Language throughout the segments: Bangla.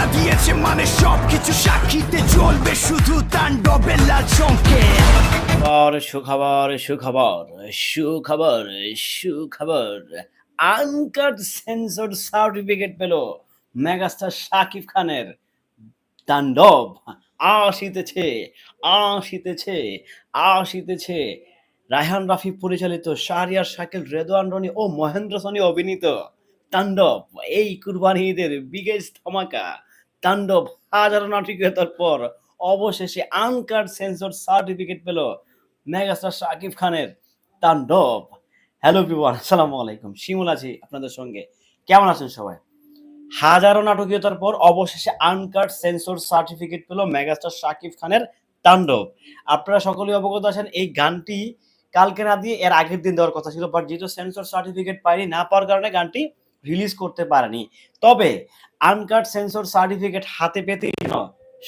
বইলা দিয়েছে মানে সবকিছু সাক্ষীতে চলবে শুধু তাণ্ডবের লাল খবর, সুখবর সুখবর সুখবর সুখবর। আনকাট সেন্সর সার্টিফিকেট পেল মেগাস্টার শাকিব খানের তাণ্ডব। আসিতেছে আসিতেছে আসিতেছে রায়হান রাফি পরিচালিত শাহরিয়ার শাকিল রেদওয়ান রনি ও মহেন্দ্র সনি অভিনীত তাণ্ডব। এই কুরবানি ঈদের বিগেস্ট ধামাকা। তাণ্ডব হাজারো নাটকীয়তার পর অবশেষে আনকাট সেন্সর সার্টিফিকেট পেল মেগাস্টার শাকিব খানের তাণ্ডব। হ্যালো বিবান আসসালামু আলাইকুম। শিমুল আছি আপনাদের সঙ্গে। কেমন আছেন সবাই? হাজারো নাটকীয়তার পর অবশেষে আনকাট সেন্সর সার্টিফিকেট পেল মেগাস্টার শাকিব খানের তাণ্ডব। আপনারা সকলেই অবগত আছেন, এই গানটি কালকে না দিয়ে এর আগের দিন দেওয়ার কথা ছিল বাট যেহেতু সেন্সর সার্টিফিকেট পাইনি না পাওয়ার কারণে গানটি রিলিজ করতে পারেনি। তবে আনকাট সেন্সর সার্টিফিকেট হাতে পেতে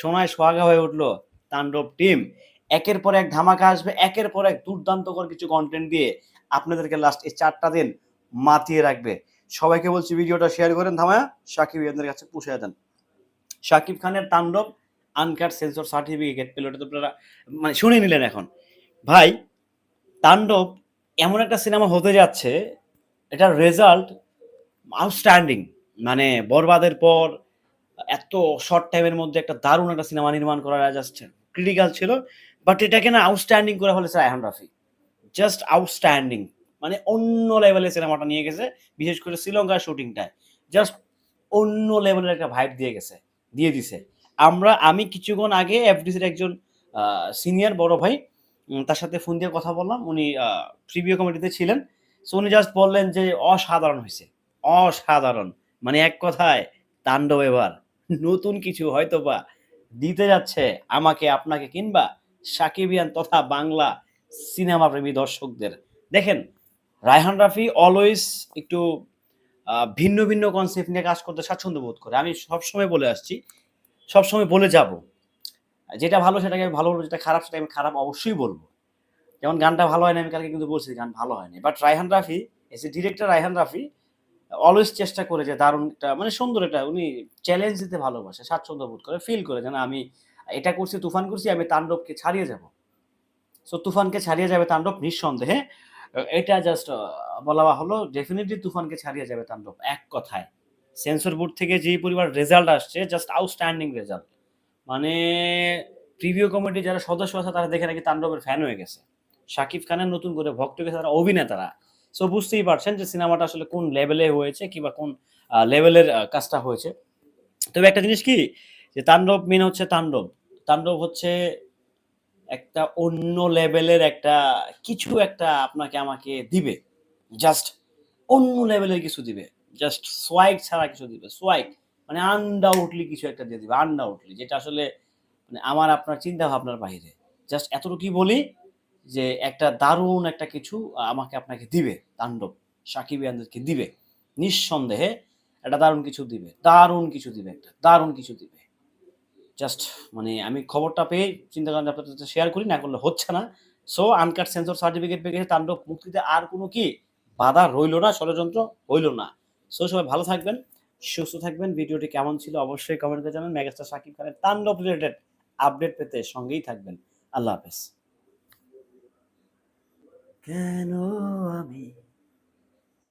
সোনায় সোহাগা হয়ে উঠল তাণ্ডব টিম একের পর এক ধামাকা আসবে, একের পর এক দুর্দান্তকর কিছু কন্টেন্ট দিয়ে আপনাদেরকে লাস্ট এই চারটা দিন মাতিয়ে রাখবে। সবাইকে বলছি ভিডিওটা শেয়ার করেন, ধামায়া। সাকিব ইয়ানদের কাছে পুষে দেন। সাকিব খানের তাণ্ডব আনকাট সেন্সর সার্টিফিকেট পেল তো আপনারা মানে শুনে নিলেন এখন। ভাই, তাণ্ডব এমন একটা সিনেমা হতে যাচ্ছে, এটার রেজাল্ট আউটস্ট্যান্ডিং মানে বরবাদের পর এত শর্ট টাইমের মধ্যে একটা দারুণ একটা সিনেমা নির্মাণ করা জাস্ট ক্রিটিক্যাল ছিল বাট এটাকে না আউটস্ট্যান্ডিং করে ফেলেছে রায়হান রাফি। জাস্ট আউটস্ট্যান্ডিং মানে অন্য লেভেলের সিনেমাটা নিয়ে গেছে, বিশেষ করে শ্রীলঙ্কার শুটিংটায় জাস্ট অন্য লেভেলের একটা ভাইব দিয়ে গেছে, দিয়ে দিছে। আমরা, আমি কিছুক্ষণ আগে এফডিসির একজন সিনিয়র বড় ভাই তার সাথে ফোন দিয়ে কথা বললাম। উনি প্রিভিউ কমিটিতে ছিলেন। সো উনি জাস্ট বললেন যে অসাধারণ হয়েছে। অসাধারণ। মানে এক কথায় তাণ্ডব এবার। নতুন কিছু হয়তো বা দিতে যাচ্ছে আমাকে, আপনাকে, কিংবা সাকিবিয়ান তথা বাংলা সিনেমা প্রেমী দর্শকদের। দেখেন, রায়হান রাফি অলওয়েজ একটু ভিন্ন ভিন্ন কনসেপ্ট নিয়ে কাজ করতে স্বাচ্ছন্দ্য বোধ করে। আমি সবসময় বলে আসছি, সবসময় বলে যাব। যেটা ভালো সেটাকে আমি ভালো বলব, যেটা খারাপ সেটা আমি খারাপ অবশ্যই বলব। যেমন গানটা ভালো হয় না আমি কালকে কিন্তু বলছি গান ভালো হয়নি। But Raihan Rafi as a director Raihan Rafi always চেষ্টা করে যে দারুণ একটা মানে সুন্দর এটা উনি চ্যালেঞ্জ দিতে ভালোবাসে, স্বাচ্ছন্দ্য বোধ করে ফিল করে যেন আমি এটা করছি, তুফান করছি, আমি তাণ্ডবকে ছাড়িয়ে যাব। সো তুফানকে ছাড়িয়ে যাবে তাণ্ডব নিঃসন্দেহে। এটা জাস্ট বলা হলো ডেফিনেটলি তুফানকে ছাড়িয়ে যাবে তাণ্ডব, এক কথায়। সেন্সর বোর্ড থেকে যে পরিমাণ রেজাল্ট আসছে জাস্ট আউটস্ট্যান্ডিং রেজাল্ট মানে প্রিভিউ কমিটি যারা সদস্য আছে, তারা দেখে নাকি তাণ্ডবের ফ্যান হয়ে গেছে। শাকিব খানের নতুন করে ভক্ত গেছে, তারা অভিনেতারা। সো বুঝতেই পারছেন যে সিনেমাটা আসলে কোন লেভেলে হয়েছে কিংবা কোন লেভেলের কাজটা হয়েছে। তবে একটা জিনিস কি? যে তাণ্ডব মিন হচ্ছে তাণ্ডব। তাণ্ডব হচ্ছে একটা অন্য লেভেলের একটা, কিছু একটা আপনাকে আমাকে দিবে। জাস্ট অন্য লেভেলের কিছু দিবে। জাস্ট সোয়াইক ছাড়া কিছু দিবে। সোয়াইক মানে আনডাউটলি কিছু একটা দিয়ে দিবে আনডাউটলি যেটা আসলে মানে আমার, আপনার চিন্তা ভাবনার বাইরে জাস্ট এতটুকুই বলি যে একটা দারুণ একটা কিছু আমাকে আপনাকে দিবে, তাণ্ডব। সাকিব ইয়ানদেরকে দিবে। নিঃসন্দেহে একটা দারুণ কিছু দিবে। দারুণ কিছু দিবে একটা, দারুণ কিছু দিবে। জাস্ট মানে আমি খবরটা পেয়ে চিন্তা করেন আপনাদের শেয়ার করি, না করলে হচ্ছে না। সো আনকাট সেন্সর সার্টিফিকেট পেয়ে গেছে, তাণ্ডব মুক্তিতে আর কোনো কি বাধা রইল না, ষড়যন্ত্র হইল না। সো সবাই ভালো থাকবেন, সুস্থ থাকবেন। ভিডিওটি কেমন ছিল অবশ্যই কমেন্টে জানাবেন। মেগাস্টার সাকিব খানের তাণ্ডব রিলেটেড আপডেট পেতে সঙ্গেই থাকবেন। আল্লাহ হাফেজ। কেন আমি